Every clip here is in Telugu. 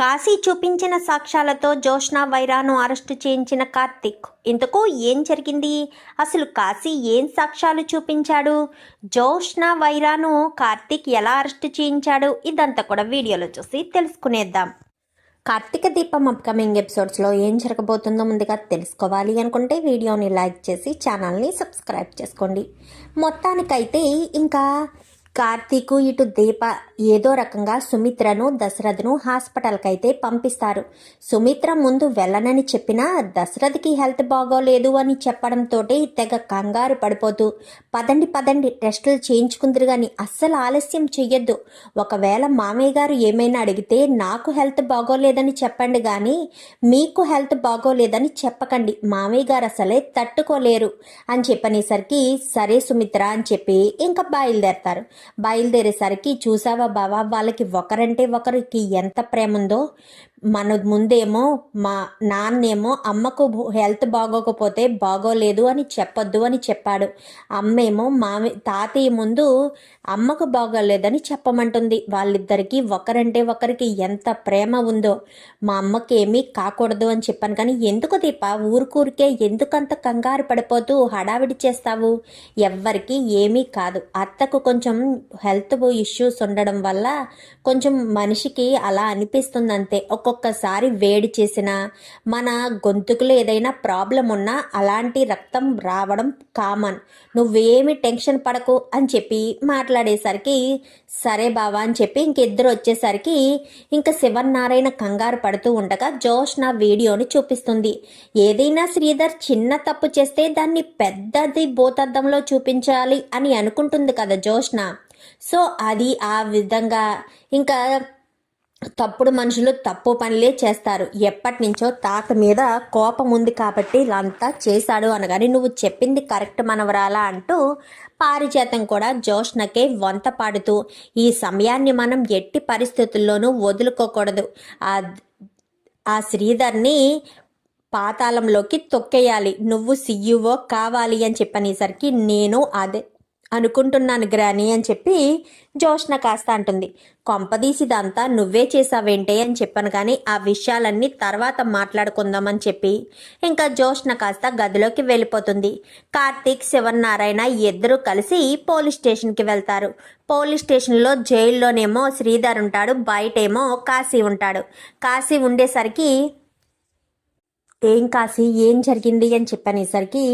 కాశీ చూపించిన సాక్ష్యాలతో జోష్నా వైరాను అరెస్టు చేయించిన కార్తిక్. ఇంతకు ఏం జరిగింది? అసలు కాశీ ఏం సాక్ష్యాలు చూపించాడు? జోష్నా వైరాను కార్తిక్ ఎలా అరెస్టు చేయించాడు? ఇదంతా కూడా వీడియోలో చూసి తెలుసుకునేద్దాం. కార్తీక దీపం అప్కమింగ్ ఎపిసోడ్స్లో ఏం జరగబోతుందో ముందుగా తెలుసుకోవాలి అనుకుంటే వీడియోని లైక్ చేసి ఛానల్ని సబ్స్క్రైబ్ చేసుకోండి. మొత్తానికైతే ఇంకా కార్తీకు ఇటు దీప ఏదో రకంగా సుమిత్రను దశరథను హాస్పిటల్కి అయితే పంపిస్తారు. సుమిత్ర ముందు వెళ్ళనని చెప్పినా దశరథ్కి హెల్త్ బాగోలేదు అని చెప్పడంతో తెగ కంగారు పడిపోతూ పదండి పదండి టెస్టులు చేయించుకుందరు కానీ అస్సలు ఆలస్యం చెయ్యొద్దు. ఒకవేళ మామయ్య గారు ఏమైనా అడిగితే నాకు హెల్త్ బాగోలేదని చెప్పండి కానీ మీకు హెల్త్ బాగోలేదని చెప్పకండి. మామయ్య గారు అసలే తట్టుకోలేరు. అని చెప్పనేసరికి సరే సుమిత్ర అని చెప్పి ఇంకా బయలుదేరతారు. బయలుదేరేసరికి చూసావా బావా వాళ్ళకి ఒకరంటే ఒకరికి ఎంత ప్రేమ ఉందో మన ముందేమో మా నాన్నేమో అమ్మకు హెల్త్ బాగోకపోతే బాగోలేదు అని చెప్పొద్దు అని చెప్పాడు. అమ్మేమో మామి తాతయ్య ముందు అమ్మకు బాగోలేదని చెప్పమంటుంది. వాళ్ళిద్దరికీ ఒకరంటే ఒకరికి ఎంత ప్రేమ ఉందో. మా అమ్మకి ఏమీ కాకూడదు అని చెప్పాను. కానీ ఎందుకు దీప? ఊరుకూరికే ఎందుకంత కంగారు పడిపోతూ హడావిడి చేస్తావు? ఎవ్వరికి ఏమీ కాదు. అత్తకు కొంచెం హెల్త్ ఇష్యూస్ ఉండడం వల్ల కొంచెం మనిషికి అలా అనిపిస్తుంది అంతే ఒక ఒక్కొక్కసారి వేడి చేసిన మన గొంతుకులో ఏదైనా ప్రాబ్లం ఉన్నా అలాంటి రక్తం రావడం కామన్. నువ్వేమి టెన్షన్ పడకు అని చెప్పి మాట్లాడేసరికి సరే బావా అని చెప్పి ఇంకిద్దరు వచ్చేసరికి ఇంకా శివనారాయణ కంగారు పడుతూ ఉండగా జోష్ నా వీడియోని చూపిస్తుంది. ఏదైనా శ్రీధర్ చిన్న తప్పు చేస్తే దాన్ని పెద్దది భూతద్దంలో చూపించాలి అని అనుకుంటుంది కదా జోష్న. సో అది ఆ విధంగా ఇంకా తప్పుడు మనుషులు తప్పు పనులే చేస్తారు. ఎప్పటి నుంచో తాత మీద కోపం ఉంది కాబట్టి ఇలాంతా చేశాడు అనగాని నువ్వు చెప్పింది కరెక్ట్ మనవరాలా అంటూ పారిజాతం కూడా జోష్నకే వంత పాడుతూ ఈ సమయాన్ని మనం ఎట్టి పరిస్థితుల్లోనూ వదులుకోకూడదు. ఆ ఆ శ్రీధర్ని పాతాళంలోకి తొక్కేయాలి. నువ్వు సీఈఓ కావాలి అని చెప్పనేసరికి నేను అదే అనుకుంటున్నాను గ్రాని అని చెప్పి జోష్న కాస్త అంటుంది. కొంపదీసిదంతా నువ్వే చేసావేంటే అని చెప్పాను కానీ ఆ విషయాలన్నీ తర్వాత మాట్లాడుకుందామని చెప్పి ఇంకా జోష్న కాస్త గదిలోకి వెళ్ళిపోతుంది. కార్తీక్ శివనారాయణ ఇద్దరు కలిసి పోలీస్ స్టేషన్కి వెళ్తారు. పోలీస్ స్టేషన్లో జైల్లోనేమో శ్రీధర్ ఉంటాడు బయటేమో కాశీ ఉంటాడు. కాశీ ఉండేసరికి ఏం కాసి ఏం జరిగింది అని చెప్పనేసరికి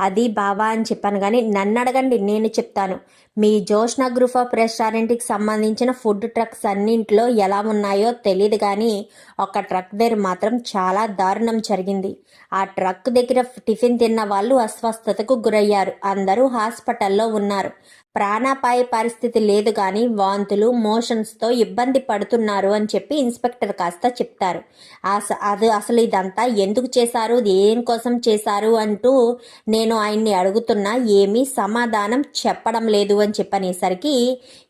అది బావా అని చెప్పాను కానీ నన్ను అడగండి నేను చెప్తాను. మీ జోష్ణ గ్రూప్ ఆఫ్ రెస్టారెంట్కి సంబంధించిన ఫుడ్ ట్రక్స్ అన్నింటిలో ఎలా ఉన్నాయో తెలియదు కానీ ఒక ట్రక్ దగ్గర మాత్రం చాలా దారుణం జరిగింది. ఆ ట్రక్ దగ్గర టిఫిన్ తిన్న వాళ్ళు అస్వస్థతకు గురయ్యారు. అందరూ హాస్పిటల్లో ఉన్నారు. ప్రాణాపాయ పరిస్థితి లేదు కానీ వాంతులు మోషన్స్తో ఇబ్బంది పడుతున్నారు అని చెప్పి ఇన్స్పెక్టర్ కాస్త చెప్తారు. అది అసలు ఇదంతా ఎందుకు చేశారు? ఏం కోసం చేశారు? అంటూ నేను ఆయన్ని అడుగుతున్నా ఏమీ సమాధానం చెప్పడం లేదు అని చెప్పనేసరికి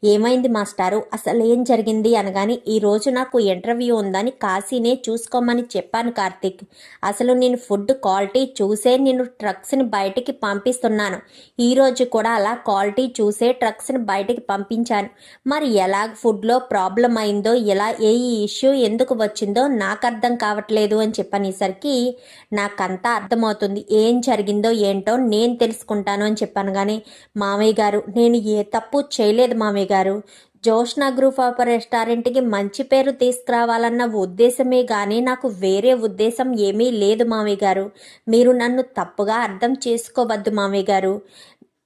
ఏమైంది మాస్టారు? అసలు ఏం జరిగింది అనగాని ఈరోజు నాకు ఇంటర్వ్యూ ఉందని కాశీనే చూసుకోమని చెప్పాను కార్తీక్. అసలు నేను ఫుడ్ క్వాలిటీ చూసే నేను ట్రక్స్ని బయటికి పంపిస్తున్నాను. ఈరోజు కూడా అలా క్వాలిటీ చూసే ట్రక్స్ని బయటికి పంపించాను. మరి ఎలా ఫుడ్లో ప్రాబ్లం అయిందో ఎలా ఏ ఇష్యూ ఎందుకు వచ్చిందో నాకు అర్థం కావట్లేదు అని చెప్పనేసరికి నాకంతా అర్థమవుతుంది. ఏం జరిగిందో ఏంటో నేను తెలుసుకుంటాను అని చెప్పాను. కానీ మామయ్య గారు నేను ఏ తప్పు చేయలేదు మామయ్య గారు. జోష్ణ గ్రూప్ ఆఫ్ రెస్టారెంట్కి మంచి పేరు తీసుకురావాలన్న ఉద్దేశమే కానీ నాకు వేరే ఉద్దేశం ఏమీ లేదు మామయ్య గారు. మీరు నన్ను తప్పుగా అర్థం చేసుకోవద్దు మామయ్య గారు.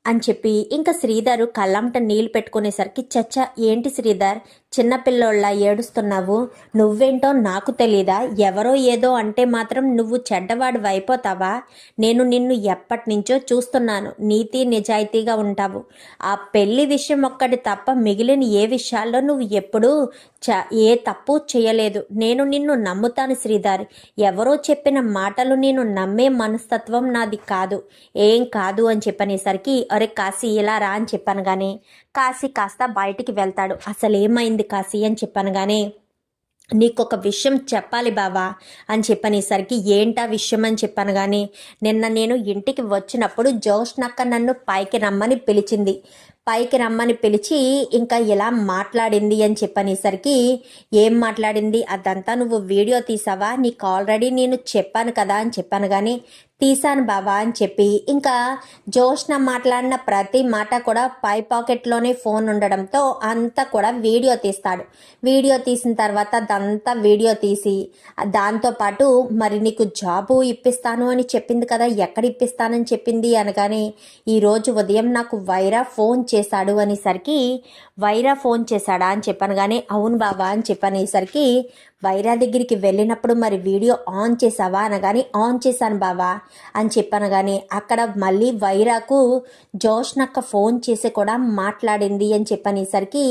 అని చెప్పి ఇంకా శ్రీధర్ కళ్ళంట నీళ్ళు పెట్టుకునేసరికి చచ్చ ఏంటి శ్రీధర్? చిన్నపిల్లోళ్ళ ఏడుస్తున్నావు? నువ్వేంటో నాకు తెలీదా? ఎవరో ఏదో అంటే మాత్రం నువ్వు చెడ్డవాడు అయిపోతావా? నేను నిన్ను ఎప్పటి నుంచో చూస్తున్నాను. నీతి నిజాయితీగా ఉంటావు. ఆ పెళ్ళి విషయం ఒక్కటి తప్ప మిగిలిన ఏ విషయాల్లో నువ్వు ఎప్పుడూ చ ఏ తప్పు చేయలేదు. నేను నిన్ను నమ్ముతాను శ్రీధర్. ఎవరో చెప్పిన మాటలు నేను నమ్మే మనస్తత్వం నాది కాదు. ఏం కాదు అని చెప్పనేసరికి అరే కాశీ ఇలా రా అని చెప్పాను కానీ కాశీ కాస్త బయటికి వెళ్తాడు. అసలు ఏమైంది కాశీ అని చెప్పాను కానీ విషయం చెప్పాలి బావా అని చెప్పనేసరికి ఏంటా విషయం అని చెప్పాను కానీ నిన్న నేను ఇంటికి వచ్చినప్పుడు జోష్నక్క నన్ను పైకి రమ్మని పిలిచింది. పైకి రమ్మని పిలిచి ఇంకా ఇలా మాట్లాడింది అని చెప్పనేసరికి ఏం మాట్లాడింది? అదంతా నువ్వు వీడియో తీసావా? నీకు ఆల్రెడీ నేను చెప్పాను కదా అని చెప్పాను కానీ తీసాను బాబా అని చెప్పి ఇంకా జోష్న మాట్లాడిన ప్రతి మాట కూడా పై పాకెట్లోనే ఫోన్ ఉండడంతో అంతా కూడా వీడియో తీస్తాడు. వీడియో తీసిన తర్వాత అదంతా వీడియో తీసి దాంతోపాటు మరి నీకు జాబు ఇప్పిస్తాను అని చెప్పింది కదా ఎక్కడ ఇప్పిస్తానని చెప్పింది? అనగానే ఈరోజు ఉదయం నాకు వైరా ఫోన్ చేశాడు అనేసరికి వైరా ఫోన్ చేశాడా అని చెప్పాను. కానీ అవును బాబా అని చెప్పనేసరికి వైరా దగ్గరికి వెళ్ళినప్పుడు మరి వీడియో ఆన్ చేసావా అనగాని ఆన్ చేశాను బావా అని చెప్పాను. కానీ అక్కడ మళ్ళీ వైరాకు జోష్నక్క ఫోన్ చేసి కూడా మాట్లాడింది అని చెప్పనేసరికి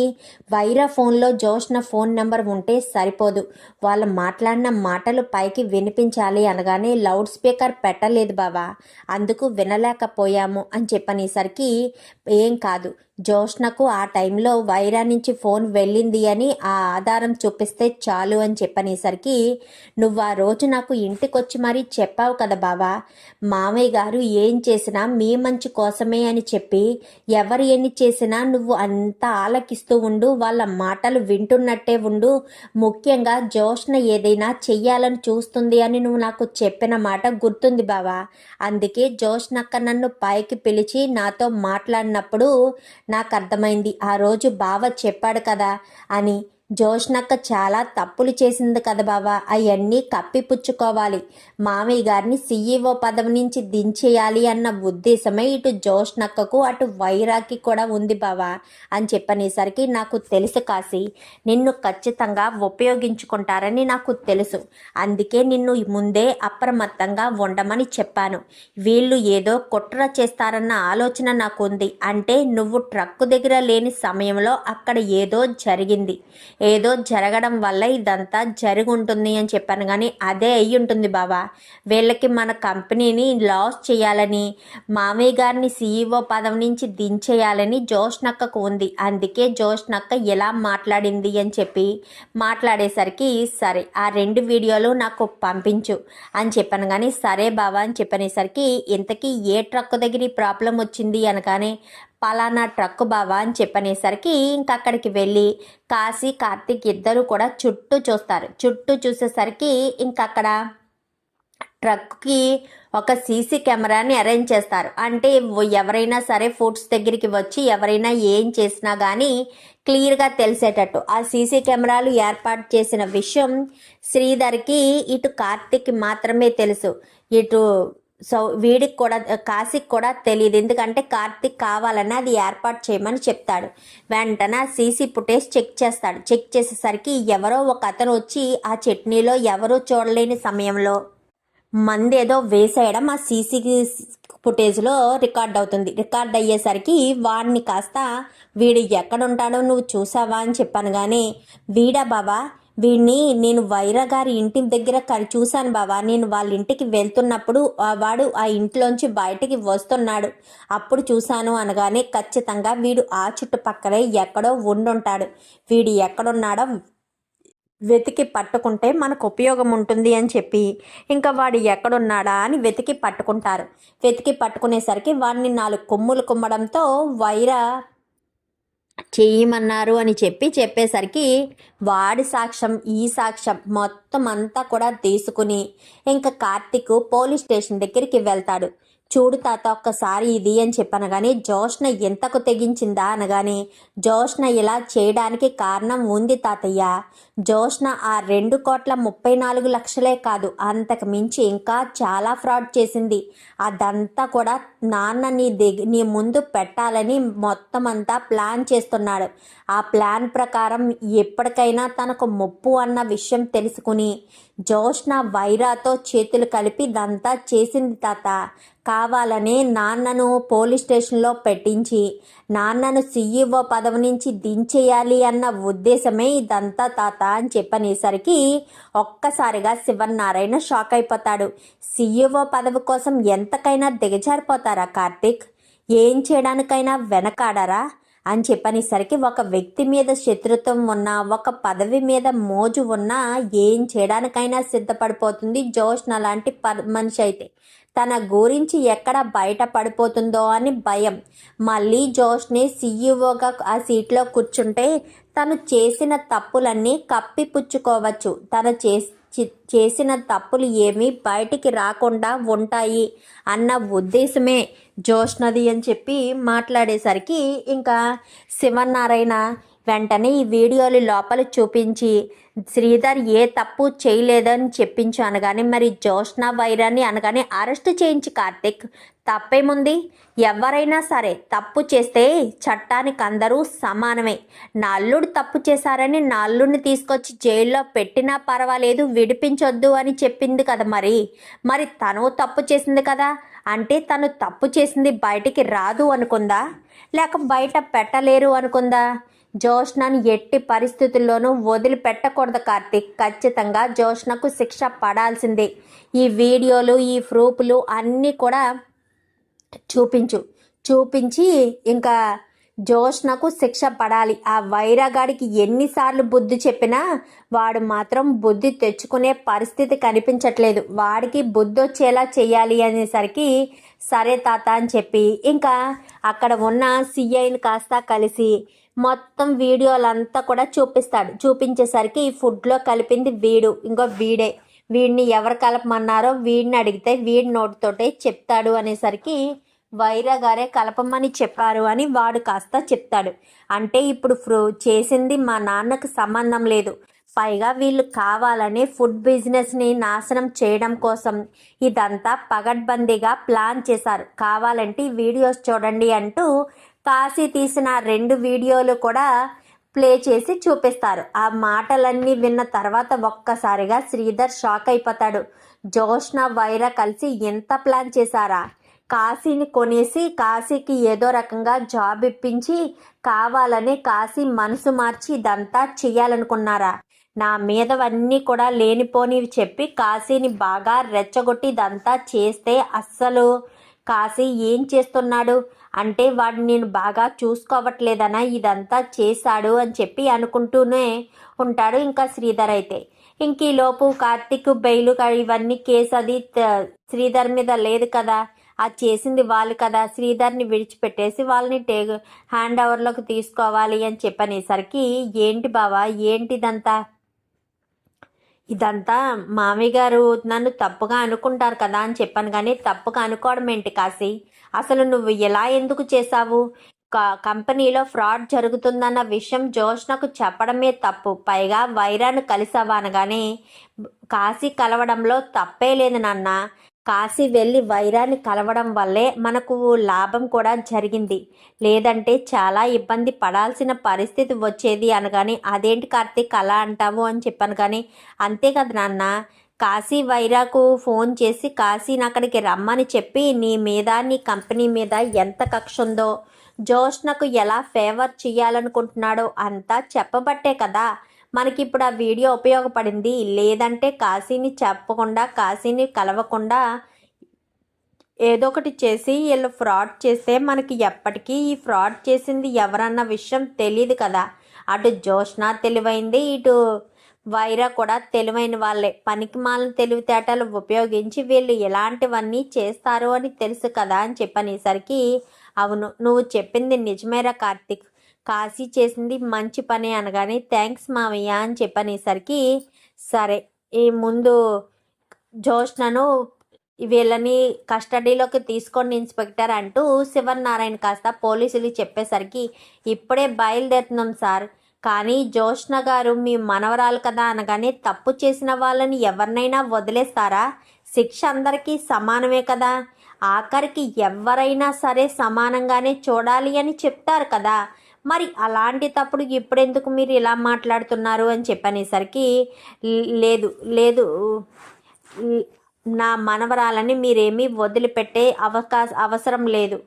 వైరా ఫోన్లో జోష్న ఫోన్ నెంబర్ ఉంటే సరిపోదు. వాళ్ళు మాట్లాడిన మాటలు పైకి వినిపించాలి అనగానే లౌడ్ స్పీకర్ పెట్టలేదు బావా. అందుకు వినలేకపోయాము అని చెప్పనేసరికి ఏం కాదు జోష్నకు ఆ టైంలో వైరా నుంచి ఫోన్ వెళ్ళింది అని ఆ ఆధారం చూపిస్తే చాలు అని చెప్పనేసరికి నువ్వు ఆ రోజు నాకు ఇంటికొచ్చి మరీ చెప్పావు కదా బావా మామయ్య గారు ఏం చేసినా మీ మంచి కోసమే అని చెప్పి ఎవరు ఎన్ని చేసినా నువ్వు అంత ఆలకిస్తూ ఉండు వాళ్ళ మాటలు వింటున్నట్టే ఉండు ముఖ్యంగా జోష్న ఏదైనా చెయ్యాలని చూస్తుంది అని నువ్వు నాకు చెప్పిన మాట గుర్తుంది బావా. అందుకే జోష్నక్క నన్ను పైకి పిలిచి నాతో మాట్లాడినప్పుడు నాకు అర్థమైంది. ఆ రోజు బావ చెప్పాడు కదా అని జోష్నక్క చాలా తప్పులు చేసింది కదా బావా. అవన్నీ కప్పిపుచ్చుకోవాలి. మామయ్య గారిని సీఈఓ పదవి నుంచి దించేయాలి అన్న ఉద్దేశమే ఇటు జోష్నక్కకు అటు వైరాకి కూడా ఉంది బావా. అని చెప్పనేసరికి నాకు తెలుసు కాసి నిన్ను ఖచ్చితంగా ఉపయోగించుకుంటారని నాకు తెలుసు. అందుకే నిన్ను ముందే అప్రమత్తంగా ఉండమని చెప్పాను. వీళ్ళు ఏదో కుట్ర చేస్తారన్న ఆలోచన నాకు ఉంది అంటే నువ్వు ట్రక్కు దగ్గర లేని సమయంలో అక్కడ ఏదో జరిగింది. ఏదో జరగడం వల్ల ఇదంతా జరిగి ఉంటుంది అని చెప్పాను కానీ అదే అయ్యి ఉంటుంది బాబా వీళ్ళకి మన కంపెనీని లాస్ చేయాలని మామయ్య గారిని సీఈఓ పదవి నుంచి దించేయాలని జోష్నక్కకు ఉంది. అందుకే జోష్నక్క ఎలా మాట్లాడింది అని చెప్పి మాట్లాడేసరికి సరే ఆ రెండు వీడియోలు నాకు పంపించు అని చెప్పాను కానీ సరే బాబా అని చెప్పనేసరికి ఇంతకీ ఏ ట్రక్ దగ్గర ఈ ప్రాబ్లం వచ్చింది అనగానే పలానా ట్రక్ బావా అని చెప్పనేసరికి ఇంక అక్కడికి వెళ్ళి కాశీ కార్తీక్ ఇద్దరు కూడా చుట్టూ చూస్తారు. చుట్టూ చూసేసరికి ఇంక అక్కడ ట్రక్కి ఒక సీసీ కెమెరాని అరేంజ్ చేస్తారు. అంటే ఎవరైనా సరే ఫుడ్స్ దగ్గరికి వచ్చి ఎవరైనా ఏం చేసినా కానీ క్లియర్గా తెలిసేటట్టు. ఆ సీసీ కెమెరాలు ఏర్పాటు చేసిన విషయం శ్రీధర్కి ఇటు కార్తిక్ మాత్రమే తెలుసు. ఇటు సో వీడికి కూడా కాశీకి కూడా తెలియదు ఎందుకంటే కార్తిక్ కావాలని అది ఏర్పాటు చేయమని చెప్తాడు. వెంటనే సీసీ ఫుటేజ్ చెక్ చేస్తాడు. చెక్ చేసేసరికి ఎవరో ఒక అతను వచ్చి ఆ చట్నీలో ఎవరూ చూడలేని సమయంలో మంది ఏదో వేసేయడం ఆ సీసీ ఫుటేజ్లో రికార్డ్ అవుతుంది. రికార్డ్ అయ్యేసరికి వాడిని కాస్త వీడు ఎక్కడుంటాడో నువ్వు చూసావా? అని చెప్పాను. కానీ వీడా బాబా వీడిని నేను వైరా గారి ఇంటి దగ్గర కరి చూశాను బావా. నేను వాళ్ళ ఇంటికి వెళ్తున్నప్పుడు వాడు ఆ ఇంట్లోంచి బయటికి వస్తున్నాడు. అప్పుడు చూశాను అనగానే ఖచ్చితంగా వీడు ఆ చుట్టుపక్కలే ఎక్కడో ఉండుంటాడు. వీడు ఎక్కడున్నాడో వెతికి పట్టుకుంటే మనకు ఉపయోగం ఉంటుంది అని చెప్పి ఇంకా వాడు ఎక్కడున్నాడా అని వెతికి పట్టుకుంటారు. వెతికి పట్టుకునేసరికి వాడిని నాలుగు కొమ్ములు కుమ్మడంతో వైరా చేయమన్నారు అని చెప్పి చెప్పేసరికి వాడి సాక్ష్యం ఈ సాక్ష్యం మొత్తం అంతా కూడా తీసుకుని ఇంకా కార్తిక్ పోలీస్ స్టేషన్ దగ్గరికి వెళ్తాడు. చూడు తాత ఒక్కసారి ఇది అని చెప్పాను కానీ జోష్న ఎంతకు తెగించిందా అనగానే జోష్న ఇలా చేయడానికి కారణం ఉంది తాతయ్య. జోష్న ఆ రెండు కోట్ల ముప్పై నాలుగు లక్షలే కాదు అంతకు మించి ఇంకా చాలా ఫ్రాడ్ చేసింది. అదంతా కూడా నాన్న నీ దిగ నీ ముందు పెట్టాలని మొత్తం అంతా ప్లాన్ చేస్తున్నాడు. ఆ ప్లాన్ ప్రకారం ఎప్పటికైనా తనకు ముప్పు అన్న విషయం తెలుసుకుని జోష్న వైరాతో చేతులు కలిపి ఇదంతా చేసింది తాత. కావాలని నాన్నను పోలీస్ స్టేషన్లో పెట్టించి నాన్నను సీఈఓ పదవి నుంచి దించేయాలి అన్న ఉద్దేశమే ఇదంతా తాత అని చెప్పనేసరికి ఒక్కసారిగా శివనారాయణ షాక్ అయిపోతాడు. సీఈఓ పదవి కోసం ఎంతకైనా దిగజారిపోతారా కార్తిక్? ఏం చేయడానికైనా వెనకాడరా? అని చెప్పనేసరికి ఒక వ్యక్తి మీద శత్రుత్వం ఉన్న ఒక పదవి మీద మోజు ఉన్నా ఏం చేయడానికైనా సిద్ధపడిపోతుంది జోష్న లాంటి మనిషి అయితే. తన గురించి ఎక్కడ బయట పడిపోతుందో అని భయం. మళ్ళీ జోష్ని సీఈఓగా ఆ సీట్లో కూర్చుంటే తను చేసిన తప్పులన్నీ కప్పిపుచ్చుకోవచ్చు. తను చే చి- చేసిన తప్పులు ఏమీ బయటికి రాకుండా ఉంటాయి అన్న ఉద్దేశమే జోష్నది అని చెప్పి మాట్లాడేసరికి ఇంకా శివనారాయణ వెంటనే ఈ వీడియోలు లోపల చూపించి శ్రీధర్ ఏ తప్పు చేయలేదని చెప్పించు అనగానే మరి జోష్న వైరాన్ని అనగానే అరెస్ట్ చేయించి కార్తిక్. తప్పేముంది? ఎవరైనా సరే తప్పు చేస్తే చట్టానికి అందరూ సమానమే. నల్లుడు తప్పు చేశారని నల్లుడిని తీసుకొచ్చి జైల్లో పెట్టినా పర్వాలేదు విడిపించొద్దు అని చెప్పింది కదా మరి. మరి తను తప్పు చేసింది కదా? అంటే తను తప్పు చేసింది బయటికి రాదు అనుకుందా? లేక బయట పెట్టలేరు అనుకుందా? జోష్నను ఎట్టి పరిస్థితుల్లోనూ వదిలిపెట్టకూడదు కార్తీక్. ఖచ్చితంగా జోష్నకు శిక్ష పడాల్సిందే. ఈ వీడియోలు ఈ ప్రూఫ్లు అన్నీ కూడా చూపించు. చూపించి ఇంకా జోష్నకు శిక్ష పడాలి. ఆ వైరాగాడికి ఎన్నిసార్లు బుద్ధి చెప్పినా వాడు మాత్రం బుద్ధి తెచ్చుకునే పరిస్థితి కనిపించట్లేదు. వాడికి బుద్ధి వచ్చేలా చేయాలి అనేసరికి సరే తాత అని చెప్పి ఇంకా అక్కడ ఉన్న సిఐని కాస్త కలిసి మొత్తం వీడియోలంతా కూడా చూపిస్తాడు. చూపించేసరికి ఈ ఫుడ్లో కలిపింది వీడు. ఇంకో వీడే. వీడిని ఎవరు కలపమన్నారో వీడిని అడిగితే వీడి నోటితోటే చెప్తాడు అనేసరికి వైరా గారే కలపమని చెప్పారు అని వాడు కాస్త చెప్తాడు. అంటే ఇప్పుడు ఫ్రూ చేసింది మా నాన్నకు సంబంధం లేదు. పైగా వీళ్ళు కావాలని ఫుడ్ బిజినెస్ని నాశనం చేయడం కోసం ఇదంతా పగడ్బందీగా ప్లాన్ చేశారు. కావాలంటే వీడియోస్ చూడండి అంటూ కాశీ తీసిన రెండు వీడియోలు కూడా ప్లే చేసి చూపిస్తారు. ఆ మాటలన్నీ విన్న తర్వాత ఒక్కసారిగా శ్రీధర్ షాక్ అయిపోతాడు. జోష్ణ వైరా కలిసి ఎంత ప్లాన్ చేశారా? కాశీని కొనేసి కాశీకి ఏదో రకంగా జాబ్ ఇప్పించి కావాలని కాశీ మనసు మార్చి ఇదంతా చెయ్యాలనుకున్నారా నా మీదవన్నీ కూడా లేనిపోనివి చెప్పి కాశీని బాగా రెచ్చగొట్టి ఇదంతా చేస్తే అస్సలు కాశీ ఏం చేస్తున్నాడు? అంటే వాడు నేను బాగా చూసుకోవట్లేదనా? ఇదంతా చేశాడు అని చెప్పి అనుకుంటూనే ఉంటాడు ఇంకా శ్రీధర్ అయితే. ఇంక ఈ లోపు కార్తిక్ బెయిలు ఇవన్నీ కేసు అది శ్రీధర్ మీద లేదు కదా. అది చేసింది వాళ్ళు కదా. శ్రీధర్ని విడిచిపెట్టేసి వాళ్ళని టే హ్యాండ్ ఓవర్లోకి తీసుకోవాలి అని చెప్పనేసరికి ఏంటి బావా? ఏంటిదంతా? ఇదంతా మామయ్య గారు నన్ను తప్పుగా అనుకుంటారు కదా అని చెప్పాను కానీ తప్పుగా అనుకోవడం ఏంటి కాశీ? అసలు నువ్వు ఎలా ఎందుకు చేశావు? క- కంపెనీలో ఫ్రాడ్ జరుగుతుందన్న విషయం జోష్నకు చెప్పడమే తప్పు. పైగా వైరాను కలిసవ్వనగానే అనగానే కాశీ కలవడంలో తప్పే లేదు నాన్న. కాశీ వెళ్ళి వైరాన్ని కలవడం వల్లే మనకు లాభం కూడా జరిగింది. లేదంటే చాలా ఇబ్బంది పడాల్సిన పరిస్థితి వచ్చేది అనగాని అదేంటి కార్తీక్ అలా అంటావు? అని చెప్పాను కానీ అంతే కదా నాన్న. కాశీ వైరాకు ఫోన్ చేసి కాశీని అక్కడికి రమ్మని చెప్పి నీ మీద నీ కంపెనీ మీద ఎంత కక్ష ఉందో జోష్నకు ఎలా ఫేవర్ చేయాలనుకుంటున్నాడో అంతా చెప్పబట్టే కదా. మనకి ఇప్పుడు ఆ వీడియో ఉపయోగపడింది. లేదంటే కాశీని చెప్పకుండా కాశీని కలవకుండా ఏదో ఒకటి చేసి వీళ్ళు ఫ్రాడ్ చేస్తే మనకి ఎప్పటికీ ఈ ఫ్రాడ్ చేసింది ఎవరన్న విషయం తెలియదు కదా. అటు జోష్న తెలివైంది ఇటు వైరా కూడా తెలివైన వాళ్ళే. పనికిమాలిన తెలివితేటలు ఉపయోగించి వీళ్ళు ఎలాంటివన్నీ చేస్తారు అని తెలుసు కదా అని చెప్పనేసరికి అవును నువ్వు చెప్పింది నిజమేరా కార్తిక్. కాశీ చేసింది మంచి పని అనగానే థ్యాంక్స్ మావయ్య అని చెప్పనేసరికి సరే ఈ ముందు జోష్నను వీళ్ళని కస్టడీలోకి తీసుకోండి ఇన్స్పెక్టర్ అంటూ శివనారాయణ కాస్త పోలీసులు చెప్పేసరికి ఇప్పుడే బయలుదేరుతున్నాం సార్. కానీ జోష్ణ గారు మీ మనవరాలు కదా అనగానే తప్పు చేసిన వాళ్ళని ఎవరినైనా వదిలేస్తారా? శిక్ష అందరికీ సమానమే కదా. ఆఖరికి ఎవరైనా సరే సమానంగానే చూడాలి అని చెప్తారు కదా. మరి అలాంటి తప్పుడు ఇప్పుడెందుకు మీరు ఇలా మాట్లాడుతున్నారు అని చెప్పనేసరికి లేదు లేదు నా మనవరాలని మీరేమీ వదిలిపెట్టే అవకాశ అవసరం లేదు.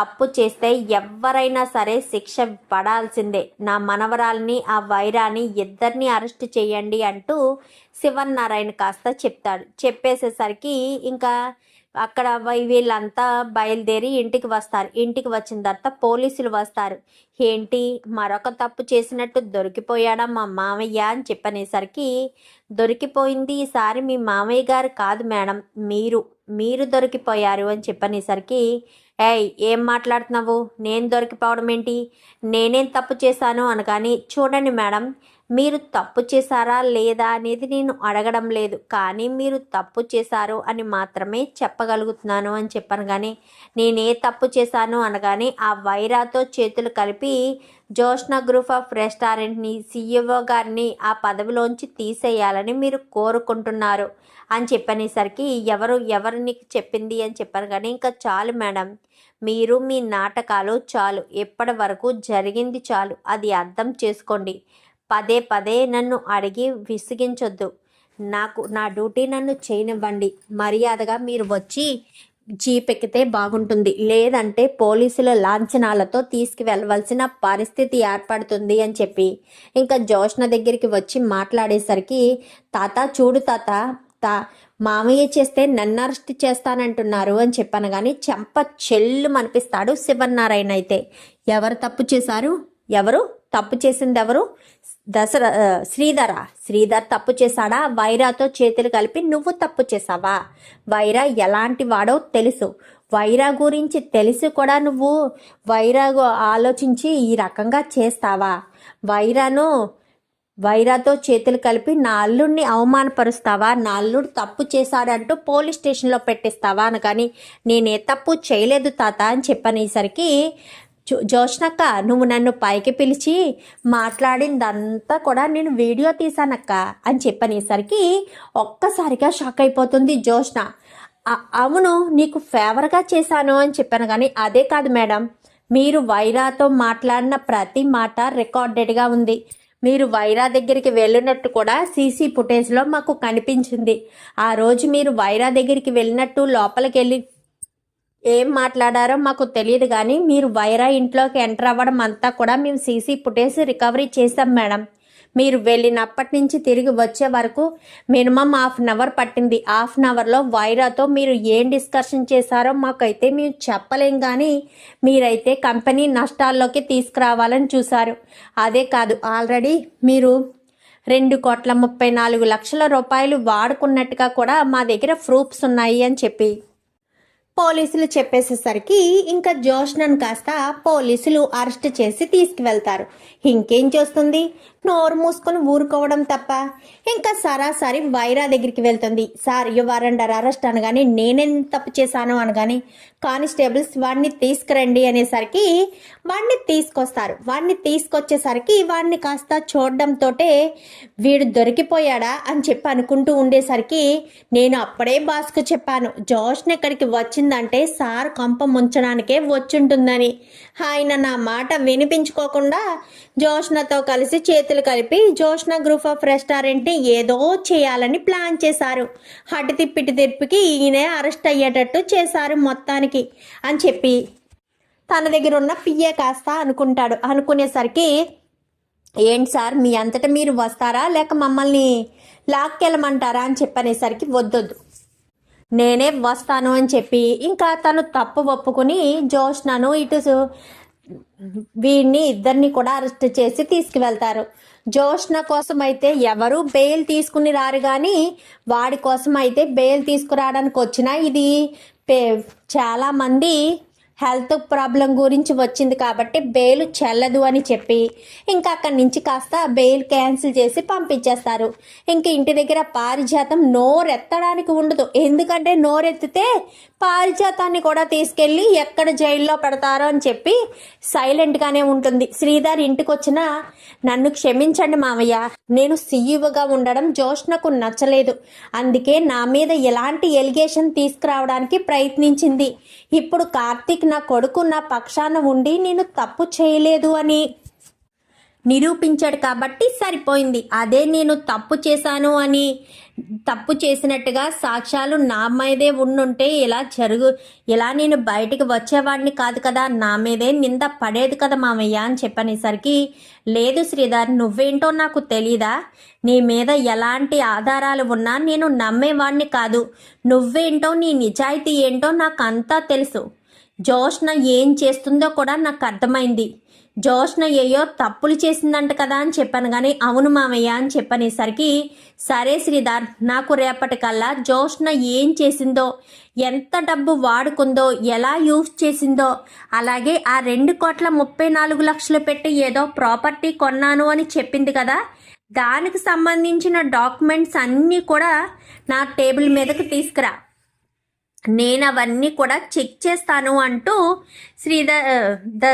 తప్పు చేస్తే ఎవరైనా సరే శిక్ష పడాల్సిందే. నా మనవరాల్ని ఆ వైరాని ఇద్దరిని అరెస్ట్ చేయండి అంటూ శివన్నారాయణ కాస్త చెప్తాడు. చెప్పేసేసరికి ఇంకా అక్కడ వై- వీళ్ళంతా బయలుదేరి ఇంటికి వస్తారు. ఇంటికి వచ్చిన తర్వాత పోలీసులు వస్తారు. ఏంటి మరొక తప్పు చేసినట్టు దొరికిపోయాడా మా మామయ్య? అని చెప్పనేసరికి దొరికిపోయింది ఈసారి మీ మామయ్య గారు కాదు మేడం. మీరు మీరు దొరికిపోయారు అని చెప్పనేసరికి ఏయ్ ఏం మాట్లాడుతున్నావు? నేను దొరికిపోవడం ఏంటి? నేనేం తప్పు చేశాను అనగాని చూడండి మేడం మీరు తప్పు చేశారా లేదా అనేది నేను అడగడం లేదు. కానీ మీరు తప్పు చేశారు అని మాత్రమే చెప్పగలుగుతున్నాను అని చెప్పాను కానీ నేనే తప్పు చేశాను అనగానే ఆ వైరాతో చేతులు కలిపి జోష్ణ గ్రూప్ ఆఫ్ రెస్టారెంట్ని సీఈఓ గారిని ఆ పదవిలోంచి తీసేయాలని మీరు కోరుకుంటున్నారు. అని చెప్పనేసరికి ఎవరు ఎవరు చెప్పింది అని చెప్పాను కానీ ఇంకా చాలు మేడం. మీరు మీ నాటకాలు చాలు. ఎప్పటి వరకు జరిగింది చాలు. అది అర్థం చేసుకోండి. పదే పదే నన్ను అడిగి విసిగించొద్దు. నాకు నా డ్యూటీ నన్ను చేయనివ్వండి. మర్యాదగా మీరు వచ్చి జీప్ ఎక్కితే బాగుంటుంది. లేదంటే పోలీసుల లాంఛనాలతో తీసుకువెళ్ళవలసిన పరిస్థితి ఏర్పడుతుంది అని చెప్పి. ఇంకా జోష్న దగ్గరికి వచ్చి మాట్లాడేసరికి తాత చూడు తాత తా మామయ్య చేస్తే నన్ను అరెస్ట్ చేస్తానంటున్నారు అని చెప్పాను కానీ చెంప చెల్లు అనిపిస్తాడు శివనారాయణ అయితే. ఎవరు తప్పు చేశారు? ఎవరు? తప్పు చేసింది ఎవరు? దసరా శ్రీధర. శ్రీధర్ తప్పు చేశాడా? వైరాతో చేతులు కలిపి నువ్వు తప్పు చేసావా వైరా ఎలాంటి వాడో తెలుసు. వైరా గురించి తెలిసి కూడా నువ్వు. వైరా ఆలోచించి ఈ రకంగా చేస్తావా? వైరాను వైరాతో చేతులు కలిపి నా అల్లుడిని అవమానపరుస్తావా? నా అల్లుడు తప్పు చేశాడంటూ పోలీస్ స్టేషన్లో పెట్టిస్తావా అనగాని నేనే తప్పు చేయలేదు తాత అని చెప్పనేసరికి జోష్నక్క నువ్వు నన్ను పైకి పిలిచి మాట్లాడిందంతా కూడా నేను వీడియో తీశానక్క అని చెప్పనేసరికి ఒక్కసారిగా షాక్ అయిపోతుంది జోష్న. అవును నీకు ఫేవర్గా చేశాను అని చెప్పాను కానీ అదే కాదు మేడం. మీరు వైరాతో మాట్లాడిన ప్రతి మాట రికార్డెడ్గా ఉంది. మీరు వైరా దగ్గరికి వెళ్ళినట్టు కూడా సీసీ ఫుటేజ్లో మాకు కనిపించింది. ఆ రోజు మీరు వైరా దగ్గరికి వెళ్ళినట్టు లోపలికి వెళ్ళి ఏం మాట్లాడారో మాకు తెలియదు కానీ మీరు వైరా ఇంట్లోకి ఎంటర్ అవ్వడం అంతా కూడా మేము సీసీ ఫుటేజ్ రికవరీ చేసాం మేడం. మీరు వెళ్ళినప్పటి నుంచి తిరిగి వచ్చే వరకు మినిమం హాఫ్ అన్ అవర్ పట్టింది. హాఫ్ అన్ అవర్లో వైరాతో మీరు ఏం డిస్కషన్ చేశారో మాకైతే మేము చెప్పలేం కానీ మీరైతే కంపెనీ నష్టాల్లోకి తీసుకురావాలని చూశారు. అదే కాదు ఆల్రెడీ మీరు రెండు కోట్ల ముప్పై నాలుగు లక్షల రూపాయలు వాడుకున్నట్టుగా కూడా మా దగ్గర ప్రూఫ్స్ ఉన్నాయి అని చెప్పి పోలీసులు చెప్పేసేసరికి ఇంకా జోష్నను కాస్త పోలీసులు అరెస్ట్ చేసి తీసుకువెళ్తారు. ఇంకేం చేస్తుంది? నోరు మూసుకొని ఊరుకోవడం తప్ప. ఇంకా సరాసరి వైరా దగ్గరికి వెళ్తుంది. సార్ యువర్ అండర్ అరెస్ట్ అనగానే నేనేం తప్పు చేశాను అనగానే కానిస్టేబుల్స్ వాడిని తీసుకురండి అనేసరికి వాడిని తీసుకొస్తారు. వాడిని తీసుకొచ్చేసరికి వాడిని కాస్త చూడడంతో వీడు దొరికిపోయాడా అని చెప్పి అనుకుంటూ ఉండేసరికి నేను అప్పుడే బాస్కు చెప్పాను. జోష్ని ఇక్కడికి వచ్చిందంటే సార్ కంప ముంచడానికే వచ్చుంటుందని. ఆయన నా మాట వినిపించుకోకుండా జోష్నతో కలిసి చేతులు కలిపి జోష్న గ్రూప్ ఆఫ్ రెస్టారెంట్ని ఏదో చేయాలని ప్లాన్ చేశారు. హటి తిప్పిటి తిప్పికి ఈయనే అరెస్ట్ అయ్యేటట్టు చేశారు మొత్తానికి అని చెప్పి తన దగ్గర ఉన్న పిఏ కాస్త అనుకుంటాడు. అనుకునేసరికి ఏంటి సార్ మీ అంతటా మీరు వస్తారా? లేక మమ్మల్ని లాక్కెళ్ళమంటారా? అని చెప్పనేసరికి వద్దొద్దు. నేనే వస్తాను అని చెప్పి ఇంకా తను తప్పు ఒప్పుకుని జోష్నను ఇటు వీడిని ఇద్దరిని కూడా అరెస్ట్ చేసి తీసుకువెళ్తారు. జోష్న కోసం అయితే ఎవరు బెయిల్ తీసుకుని రారు కానీ వాడి కోసం అయితే బెయిల్ తీసుకురావడానికి వచ్చినా ఇది పే చాలా మంది హెల్త్ ప్రాబ్లం గురించి వచ్చింది కాబట్టి బెయిల్ చెల్లదు అని చెప్పి ఇంకా అక్కడి నుంచి కాస్త బెయిల్ క్యాన్సిల్ చేసి పంపించేస్తారు. ఇంక ఇంటి దగ్గర పారిజాతం నోరెత్తడానికి ఉండదు. ఎందుకంటే నోరెత్తితే పారిజాతాన్ని కూడా తీసుకెళ్ళి ఎక్కడ జైల్లో పెడతారో అని చెప్పి సైలెంట్గానే ఉంటుంది. శ్రీధర్ ఇంటికి వచ్చిన నన్ను క్షమించండి మామయ్య నేను సీఈఓగా ఉండడం జోష్నకు నచ్చలేదు. అందుకే నా మీద ఎలాంటి ఎలిగేషన్ తీసుకురావడానికి ప్రయత్నించింది. ఇప్పుడు కార్తీక్ నా కొడుకు నా పక్షాన ఉండి నేను తప్పు చేయలేదు అని నిరూపించాడు కాబట్టి సరిపోయింది. అదే నేను తప్పు చేశాను అని తప్పు చేసినట్టుగా సాక్ష్యాలు నా మీదే ఉండుంటే ఇలా జరుగు ఇలా నేను బయటికి వచ్చేవాడిని కాదు కదా నా మీదే నింద పడేది కదా మామయ్య అని చెప్పనేసరికి లేదు శ్రీధర్ నువ్వేంటో నాకు తెలీదా? నీ మీద ఎలాంటి ఆధారాలు ఉన్నా నేను నమ్మేవాడిని కాదు. నువ్వేంటో నీ నిజాయితీ ఏంటో నాకు అంతా తెలుసు. జోష్న ఏం చేస్తుందో కూడా నాకు అర్థమైంది. జోష్న ఏయో తప్పులు చేసిందంట కదా అని చెప్పాను కానీ అవును మామయ్య అని చెప్పనేసరికి సరే శ్రీధర్ నాకు రేపటికల్లా జోష్న ఏం చేసిందో ఎంత డబ్బు వాడుకుందో ఎలా యూజ్ చేసిందో అలాగే ఆ రెండు కోట్ల ముప్పై నాలుగు లక్షలు పెట్టి ఏదో ప్రాపర్టీ కొన్నాను అని చెప్పింది కదా దానికి సంబంధించిన డాక్యుమెంట్స్ అన్నీ కూడా నా టేబుల్ మీదకి తీసుకురా. నేను అవన్నీ కూడా చెక్ చేస్తాను అంటూ శ్రీధర్ ద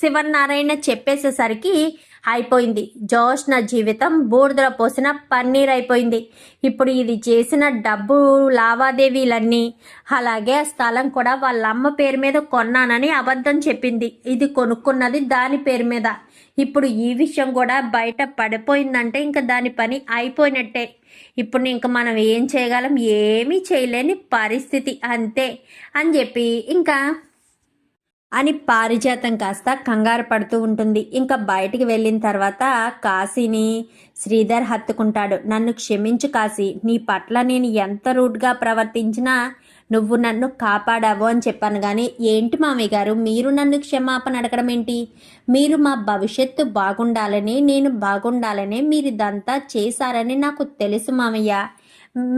శివనారాయణ చెప్పేసేసరికి అయిపోయింది. జోష్ నా జీవితం బూడిదలో పోసిన పన్నీర్ అయిపోయింది. ఇప్పుడు ఇది చేసిన డబ్బు లావాదేవీలన్నీ. అలాగే ఆ స్థలం కూడా వాళ్ళ అమ్మ పేరు మీద కొన్నానని అబద్ధం చెప్పింది. ఇది కొనుక్కున్నది దాని పేరు మీద. ఇప్పుడు ఈ విషయం కూడా బయట పడిపోయిందంటే ఇంకా దాని పని అయిపోయినట్టే. ఇప్పుడు ఇంక మనం ఏం చేయగలం? ఏమీ చేయలేని పరిస్థితి. అంతే అని చెప్పి ఇంకా అని పారిజాతం కాస్త కంగారు పడుతూ ఉంటుంది. ఇంకా బయటికి వెళ్ళిన తర్వాత కాశీని శ్రీధర్ హత్తుకుంటాడు. నన్ను క్షమించు కాశీ నీ పట్ల నేను ఎంత రూట్గా ప్రవర్తించినా నువ్వు నన్ను కాపాడావు అని చెప్పాను కానీ ఏంటి మామయ్య గారు? మీరు నన్ను క్షమాపణ అడగడం ఏంటి? మీరు మా భవిష్యత్తు బాగుండాలని నేను బాగుండాలని మీరు ఇదంతా చేశారని నాకు తెలుసు మామయ్య.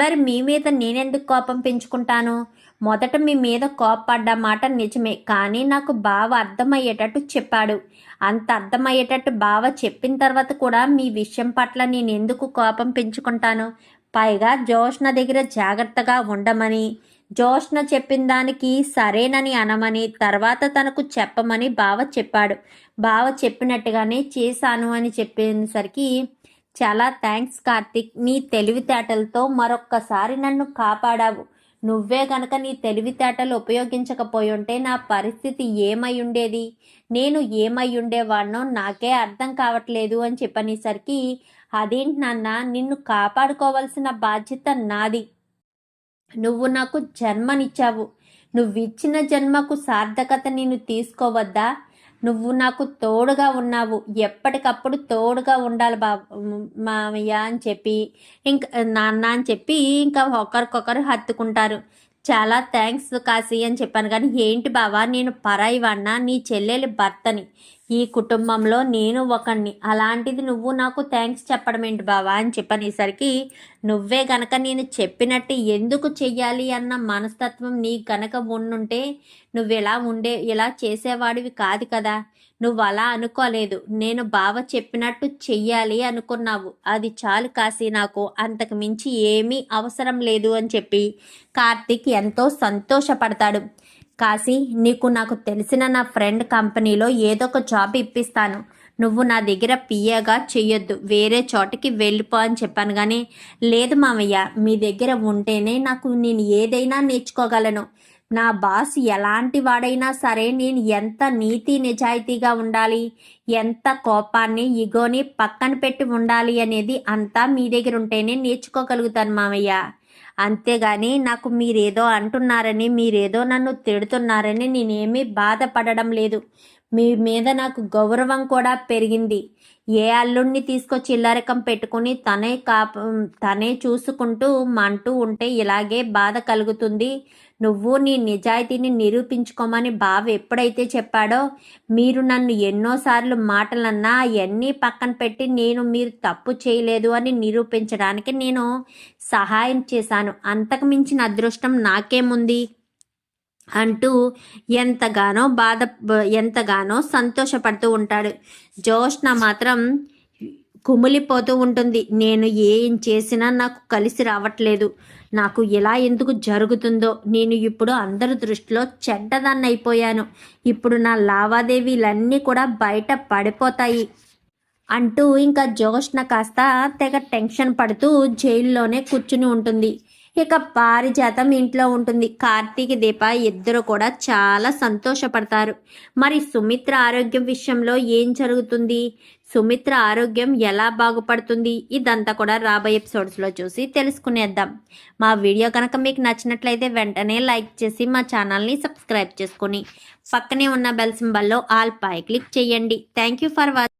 మరి మీ మీద నేనెందుకు కోపం పెంచుకుంటాను? మొదట మీ మీద కోప్పడ్డ మాట నిజమే కానీ నాకు బావ అర్థమయ్యేటట్టు చెప్పాడు. అంత అర్థమయ్యేటట్టు బావ చెప్పిన తర్వాత కూడా మీ విషయం పట్ల నేను ఎందుకు కోపం పెంచుకుంటాను? పైగా జోష్ణ దగ్గర జాగ్రత్తగా ఉండమని జోష్ణ చెప్పిన దానికి సరేనని అనమని తర్వాత తనకు చెప్పమని బావ చెప్పాడు. బావ చెప్పినట్టుగానే చేశాను అని చెప్పేసరికి చాలా థ్యాంక్స్ కార్తిక్ నీ తెలివితేటలతో మరొక్కసారి నన్ను కాపాడావు. నువ్వే గనక నీ తెలివితేటలు ఉపయోగించకపోయి ఉంటే నా పరిస్థితి ఏమై ఉండేది? నేను ఏమై ఉండేవాడినో నాకే అర్థం కావట్లేదు అని చెప్పనేసరికి అదేంటి నాన్న నిన్ను కాపాడుకోవాల్సిన బాధ్యత నాది. నువ్వు నాకు జన్మనిచ్చావు. నువ్విచ్చిన జన్మకు సార్థకత నేను తీసుకోవద్దా? నువ్వు నాకు తోడుగా ఉన్నావు. ఎప్పటికప్పుడు తోడుగా ఉండాలి బాబు మామయ్య అని చెప్పి ఇంకా నాన్న అని చెప్పి ఇంకా ఒకరికొకరు హత్తుకుంటారు. చాలా థ్యాంక్స్ కాశీ అని చెప్పాను. కానీ ఏంటి బావా నేను పరాయి నీ చెల్లెలి భర్తని. ఈ కుటుంబంలో నేను ఒకణ్ణి. అలాంటిది నువ్వు నాకు థ్యాంక్స్ చెప్పడం ఏంటి బావా అని చెప్పనేసరికి నువ్వే గనక నేను చెప్పినట్టు ఎందుకు చెయ్యాలి అన్న మనస్తత్వం నీ గనక ఉండుంటే నువ్వు ఎలా ఉండే ఇలా చేసేవాడివి కాదు కదా. నువ్వు అలా అనుకోలేదు. నేను బావ చెప్పినట్టు చెయ్యాలి అనుకున్నావు. అది చాలు కాసి నాకు. అంతకు మించి ఏమీ అవసరం లేదు అని చెప్పి కార్తీక్ ఎంతో సంతోషపడతాడు. కాశీ నీకు నాకు తెలిసిన నా ఫ్రెండ్ కంపెనీలో ఏదో ఒక జాబ్ ఇప్పిస్తాను. నువ్వు నా దగ్గర పియ్యగా చెయ్యొద్దు. వేరే చోటకి వెళ్ళిపో అని చెప్పాను కానీ లేదు మామయ్య మీ దగ్గర ఉంటేనే నాకు నేను ఏదైనా నేర్చుకోగలను. నా బాస్ ఎలాంటి వాడైనా సరే నేను ఎంత నీతి నిజాయితీగా ఉండాలి ఎంత కోపాన్ని ఇగోని పక్కన పెట్టి ఉండాలి అనేది అంతా మీ దగ్గర ఉంటేనే నేర్చుకోగలుగుతాను మామయ్య. అంతేగాని నాకు మీరేదో అంటున్నారని మీరేదో నన్ను తిడుతున్నారని నేనేమీ బాధపడడం లేదు. మీ మీద నాకు గౌరవం కూడా పెరిగింది. ఏ అల్లుడిని తీసుకొచ్చి ఇల్లరకం పెట్టుకుని తనే కాప తనే చూసుకుంటూ మంటూ ఉంటే ఇలాగే బాధ కలుగుతుంది. నువ్వు నీ నిజాయితీని నిరూపించుకోమని బావ ఎప్పుడైతే చెప్పాడో మీరు నన్ను ఎన్నోసార్లు మాటలన్నా అవన్నీ పక్కన పెట్టి నేను మీరు తప్పు చేయలేదు అని నిరూపించడానికి నేను సహాయం చేశాను. అంతకు మించిన అదృష్టం నాకేముంది? అంటూ ఎంతగానో బాధ ఎంతగానో సంతోషపడుతూ ఉంటాడు. జోష్ణ మాత్రం కుమిలిపోతూ ఉంటుంది. నేను ఏం చేసినా నాకు కలిసి రావట్లేదు. నాకు ఎలా ఎందుకు జరుగుతుందో నేను ఇప్పుడు అందరి దృష్టిలో చెడ్డదాన్ని అయిపోయాను ఇప్పుడు నా లావాదేవీలన్నీ కూడా బయట పడిపోతాయి. అంటూ ఇంకా జోష్న కాస్త తెగ టెన్షన్ పడుతూ జైల్లోనే కూర్చుని ఉంటుంది. ఇక పారిజాతం ఇంట్లో ఉంటుంది. కార్తీక్ దీప ఇద్దరు కూడా చాలా సంతోషపడతారు. మరి సుమిత్ర ఆరోగ్యం విషయంలో ఏం జరుగుతుంది? సుమిత్ర ఆరోగ్యం ఎలా బాగుపడుతుంది? ఇదంతా కూడా రాబోయే ఎపిసోడ్స్లో చూసి తెలుసుకునేద్దాం. మా వీడియో కనుక మీకు నచ్చినట్లయితే వెంటనే లైక్ చేసి మా ఛానల్ని సబ్స్క్రైబ్ చేసుకొని పక్కనే ఉన్న బెల్ సింబల్లో ఆల్ పై క్లిక్ చేయండి. Thank you for watching